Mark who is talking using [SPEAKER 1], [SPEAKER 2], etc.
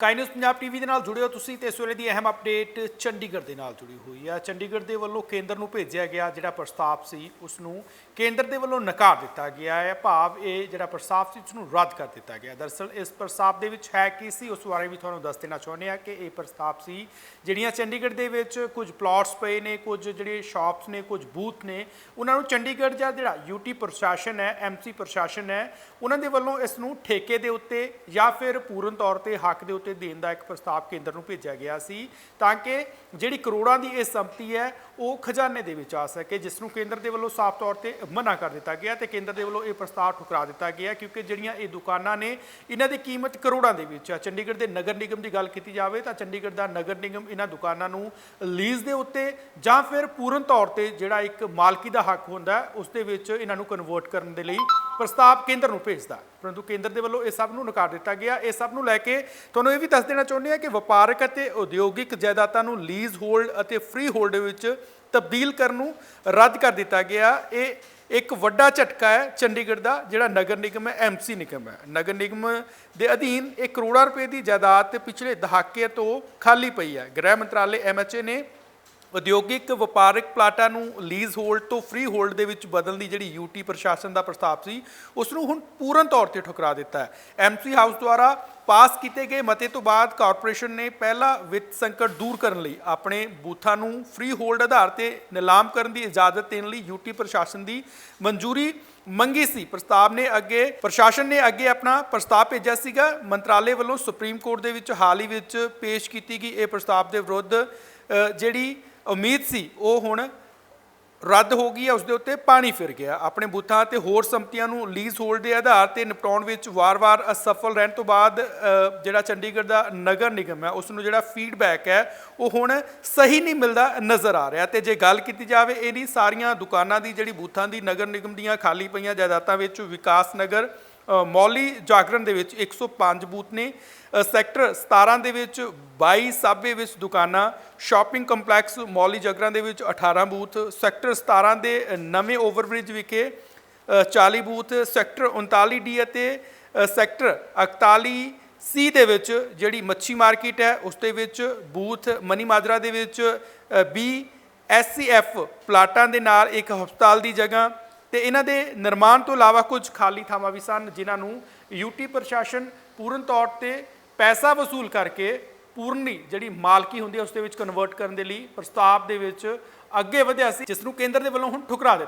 [SPEAKER 1] ਕਾਈ news Punjab TV ਦੇ ਨਾਲ ਜੁੜੇ ਹੋ ਤੁਸੀਂ ਤੇ ਇਸ ਵੇਲੇ ਦੀ ਅਹਿਮ ਅਪਡੇਟ ਚੰਡੀਗੜ੍ਹ ਦੇ ਨਾਲ ਜੁੜੀ ਹੋਈ ਹੈ। ਚੰਡੀਗੜ੍ਹ ਦੇ ਵੱਲੋਂ ਕੇਂਦਰ ਨੂੰ ਭੇਜਿਆ ਗਿਆ ਜਿਹੜਾ ਪ੍ਰਸਤਾਵ ਸੀ, ਉਸ ਨੂੰ ਕੇਂਦਰ ਦੇ ਵੱਲੋਂ ਨਕਾਰ ਦਿੱਤਾ ਗਿਆ ਹੈ। ਭਾਵ ਇਹ ਜਿਹੜਾ ਪ੍ਰਸਤਾਵ ਸੀ, ਉਸ ਨੂੰ ਰੱਦ ਕਰ ਦਿੱਤਾ ਗਿਆ। ਦਰਅਸਲ ਇਸ ਪ੍ਰਸਤਾਵ ਦੇ ਵਿੱਚ ਹੈ ਕੀ ਸੀ, ਉਸ ਬਾਰੇ ਵੀ ਤੁਹਾਨੂੰ ਦੱਸ ਦੇਣਾ ਚਾਹੁੰਦੇ ਹਾਂ ਕਿ ਇਹ ਪ੍ਰਸਤਾਵ ਸੀ, ਜਿਹੜੀਆਂ ਚੰਡੀਗੜ੍ਹ ਦੇ ਵਿੱਚ ਕੁਝ ਪਲਾਟਸ ਪਏ ਨੇ, ਕੁਝ ਜਿਹੜੇ ਸ਼ਾਪਸ ਨੇ, ਕੁਝ ਬੂਥ ਨੇ, ਉਹਨਾਂ ਨੂੰ ਚੰਡੀਗੜ੍ਹ ਜਾਂ ਜਿਹੜਾ ਯੂਟੀ ਪ੍ਰਸ਼ਾਸਨ ਹੈ ਐਮਸੀ ਪ੍ਰਸ਼ਾਸਨ ਹੈ, ਉਹਨਾਂ ਦੇ ਵੱਲੋਂ ਇਸ ਨੂੰ ਠੇਕੇ ਦੇ ਉੱਤੇ ਜਾਂ ਫਿਰ ਪੂਰਨ ਤੌਰ ਤੇ ਹੱਕ ਦੇ ਉੱਤੇ ਦੇਣ ਦਾ ਇੱਕ ਪ੍ਰਸਤਾਵ ਕੇਂਦਰ ਨੂੰ ਭੇਜਿਆ ਗਿਆ ਸੀ, ਤਾਂ ਕਿ ਜਿਹੜੀ ਕਰੋੜਾਂ ਦੀ ਇਹ ਸੰਪਤੀ ਹੈ, ਉਹ ਖਜ਼ਾਨੇ ਦੇ ਵਿੱਚ ਆ ਸਕੇ, ਜਿਸ ਨੂੰ ਕੇਂਦਰ ਦੇ ਵੱਲੋਂ ਸਾਫ਼ ਤੌਰ ਤੇ ਮਨਾ ਕਰ ਦਿੱਤਾ ਗਿਆ ਤੇ ਕੇਂਦਰ ਦੇ ਵੱਲੋਂ ਇਹ ਪ੍ਰਸਤਾਵ ਠੁਕਰਾ ਦਿੱਤਾ ਗਿਆ, ਕਿਉਂਕਿ ਜਿਹੜੀਆਂ ਇਹ ਦੁਕਾਨਾਂ ਨੇ, ਇਹਨਾਂ ਦੀ ਕੀਮਤ ਕਰੋੜਾਂ ਦੇ ਵਿੱਚ ਆ। ਚੰਡੀਗੜ੍ਹ ਦੇ ਨਗਰ ਨਿਗਮ ਦੀ ਗੱਲ ਕੀਤੀ ਜਾਵੇ, ਤਾਂ ਚੰਡੀਗੜ੍ਹ ਦਾ ਨਗਰ ਨਿਗਮ ਇਹਨਾਂ ਦੁਕਾਨਾਂ ਨੂੰ ਲੀਜ਼ ਦੇ ਉੱਤੇ ਜਾਂ ਫਿਰ ਪੂਰਨ ਤੌਰ ਤੇ ਜਿਹੜਾ ਇੱਕ ਮਾਲਕੀ ਦਾ ਹੱਕ ਹੁੰਦਾ, ਉਸ ਦੇ ਵਿੱਚ ਇਹਨਾਂ ਨੂੰ ਕਨਵਰਟ ਕਰਨ ਦੇ ਲਈ ਪ੍ਰਸਤਾਵ ਕੇਂਦਰ ਨੂੰ ਭੇਜਦਾ। ਪਰੰਤੂ ਕੇਂਦਰ ਦੇ ਵੱਲੋਂ ਇਹ ਸਭ ਨੂੰ ਨਕਾਰ ਦਿੱਤਾ ਗਿਆ। ਇਹ ਸਭ ਨੂੰ ਲੈ ਕੇ ਤੁਹਾਨੂੰ ਇਹ ਵੀ ਦੱਸ ਦੇਣਾ ਚਾਹੁੰਦੇ ਹਾਂ ਕਿ ਵਪਾਰਕ ਅਤੇ ਉਦਯੋਗਿਕ ਜਾਇਦਾਦਾਂ ਨੂੰ ਲੀਜ਼ ਹੋਲਡ ਅਤੇ ਫ੍ਰੀ ਹੋਲਡ ਵਿੱਚ ਤਬਦੀਲ ਕਰਨ ਨੂੰ ਰੱਦ ਕਰ ਦਿੱਤਾ ਗਿਆ। ਇਹ ਇੱਕ ਵੱਡਾ ਝਟਕਾ ਹੈ ਚੰਡੀਗੜ੍ਹ ਦਾ, ਜਿਹੜਾ ਨਗਰ ਨਿਗਮ ਹੈ ਐਮਸੀ ਨਿਗਮ ਹੈ। ਨਗਰ ਨਿਗਮ ਦੇ ਅਧੀਨ ਇੱਕ ਕਰੋੜਾਂ ਰੁਪਏ ਦੀ ਜਾਇਦਾਦ ਪਿਛਲੇ ਦਹਾਕੇ ਤੋਂ ਖਾਲੀ ਪਈ ਹੈ। ਗ੍ਰਹਿ ਮੰਤਰਾਲੇ ਐਮਐਚਏ ਨੇ ਉਦਯੋਗਿਕ ਵਪਾਰਕ ਪਲਾਟਾਂ ਨੂੰ ਲੀਜ਼ ਹੋਲਡ ਤੋਂ ਫ੍ਰੀ ਹੋਲਡ ਦੇ ਵਿੱਚ ਬਦਲਣ ਦੀ ਜਿਹੜੀ ਯੂਟੀ ਪ੍ਰਸ਼ਾਸਨ ਦਾ ਪ੍ਰਸਤਾਵ ਸੀ, ਉਸ ਨੂੰ ਹੁਣ ਪੂਰਨ ਤੌਰ ਤੇ ਠੁਕਰਾ ਦਿੱਤਾ ਹੈ। ਐਮਸੀ ਹਾਊਸ ਦੁਆਰਾ ਪਾਸ ਕੀਤੇ ਗਏ ਮਤੇ ਤੋਂ ਬਾਅਦ ਕਾਰਪੋਰੇਸ਼ਨ ਨੇ ਪਹਿਲਾ ਵਿੱਤ ਸੰਕਟ ਦੂਰ ਕਰਨ ਲਈ ਆਪਣੇ ਬੂਥਾਂ ਨੂੰ ਫ੍ਰੀ ਹੋਲਡ ਆਧਾਰ ਤੇ ਨਿਲਾਮ ਕਰਨ ਦੀ ਇਜਾਜ਼ਤ ਦੇਣ ਲਈ ਯੂਟੀ ਪ੍ਰਸ਼ਾਸਨ ਦੀ ਮਨਜ਼ੂਰੀ ਮੰਗੀ ਸੀ। ਪ੍ਰਸਤਾਵ ਨੇ ਅੱਗੇ, ਪ੍ਰਸ਼ਾਸਨ ਨੇ ਅੱਗੇ ਆਪਣਾ ਪ੍ਰਸਤਾਵ ਭੇਜਿਆ ਸੀਗਾ। ਮੰਤਰਾਲੇ ਵੱਲੋਂ ਸੁਪਰੀਮ ਕੋਰਟ ਦੇ ਵਿੱਚ ਹਾਲ ਹੀ ਵਿੱਚ ਪੇਸ਼ ਕੀਤੀ ਗਈ ਇਹ ਪ੍ਰਸਤਾਵ ਦੇ ਵਿਰੁੱਧ ਜਿਹੜੀ ਉਮੀਦ ਸੀ, ਉਹ ਹੁਣ ਰੱਦ ਹੋ ਗਈ ਹੈ ਉਸ ਦੇ ਉੱਤੇ ਪਾਣੀ ਫਿਰ ਗਿਆ। ਆਪਣੇ ਬੂਥਾਂ ਤੇ ਹੋਰ ਸੰਪਤੀਆਂ ਨੂੰ ਲੀਜ਼ ਹੋਲਡ ਦੇ ਆਧਾਰ ਤੇ ਨਿਪਟਾਉਣ ਵਿੱਚ ਵਾਰ-ਵਾਰ ਅਸਫਲ ਰਹਿਣ ਤੋਂ ਬਾਅਦ ਜਿਹੜਾ ਚੰਡੀਗੜ੍ਹ ਦਾ ਨਗਰ ਨਿਗਮ ਹੈ ਉਸ ਨੂੰ ਜਿਹੜਾ ਫੀਡਬੈਕ ਹੈ, ਉਹ ਹੁਣ ਸਹੀ ਨਹੀਂ ਮਿਲਦਾ ਨਜ਼ਰ ਆ ਰਿਹਾ। ਤੇ ਜੇ ਗੱਲ ਕੀਤੀ ਜਾਵੇ ਇਹਦੀ ਸਾਰੀਆਂ ਦੁਕਾਨਾਂ ਦੀ, ਜਿਹੜੀ ਬੂਥਾਂ ਦੀ ਨਗਰ ਨਿਗਮ ਦੀਆਂ ਖਾਲੀ ਪਈਆਂ ਜਾਇਦਾਦਾਂ ਵਿੱਚ ਵਿਕਾਸ ਨਗਰ ਮੌਲੀ ਜਾਗਰਣ ਦੇ ਵਿੱਚ 105 ਬੂਥ ਨੇ। ਸੈਕਟਰ 17 ਦੇ ਵਿੱਚ 22 ਸਾਬੇ ਵਿੱਚ ਦੁਕਾਨਾਂ ਸ਼ਾਪਿੰਗ ਕੰਪਲੈਕਸ ਮੌਲੀ ਜਾਗਰਣ ਦੇ ਵਿੱਚ 18 ਬੂਥ ਸੈਕਟਰ 17 ਦੇ ਨਵੇਂ ਓਵਰਬ੍ਰਿਜ ਵਿਖੇ ਅ, 40 ਬੂਥ ਸੈਕਟਰ 39 ਡੀ ਅਤੇ ਸੈਕਟਰ 41 ਸੀ ਦੇ ਵਿੱਚ ਜਿਹੜੀ ਮੱਛੀ ਮਾਰਕੀਟ ਹੈ ਉਸ ਦੇ ਵਿੱਚ ਬੂਥ ਮਨੀ ਮਾਜਰਾ ਦੇ ਵਿੱਚ ਬੀ ਐਸਸੀਐਫ ਪਲਾਟਾਂ ਦੇ ਨਾਲ ਇੱਕ ਹਸਪਤਾਲ ਦੀ ਜਗ੍ਹਾ ਤੇ ਇਹਨਾਂ ਦੇ ਨਿਰਮਾਣ ਤੋਂ ਇਲਾਵਾ ਕੁਝ ਖਾਲੀ ਥਾਵਾਂ ਵੀ ਸਨ, ਜਿਨ੍ਹਾਂ ਨੂੰ ਯੂਟੀ ਪ੍ਰਸ਼ਾਸਨ ਪੂਰਨ ਤੌਰ ਤੇ ਪੈਸਾ ਵਸੂਲ ਕਰਕੇ ਪੂਰਨੀ ਜਿਹੜੀ ਮਾਲਕੀ ਹੁੰਦੀ ਹੈ, ਉਸ ਦੇ ਵਿੱਚ ਕਨਵਰਟ ਕਰਨ ਦੇ ਲਈ ਪ੍ਰਸਤਾਵ ਦੇ ਵਿੱਚ ਅੱਗੇ ਵਧਿਆ ਸੀ, ਜਿਸ ਨੂੰ ਕੇਂਦਰ ਦੇ ਵੱਲੋਂ ਹੁਣ ਠੁਕਰਾ ਦਿੱਤਾ।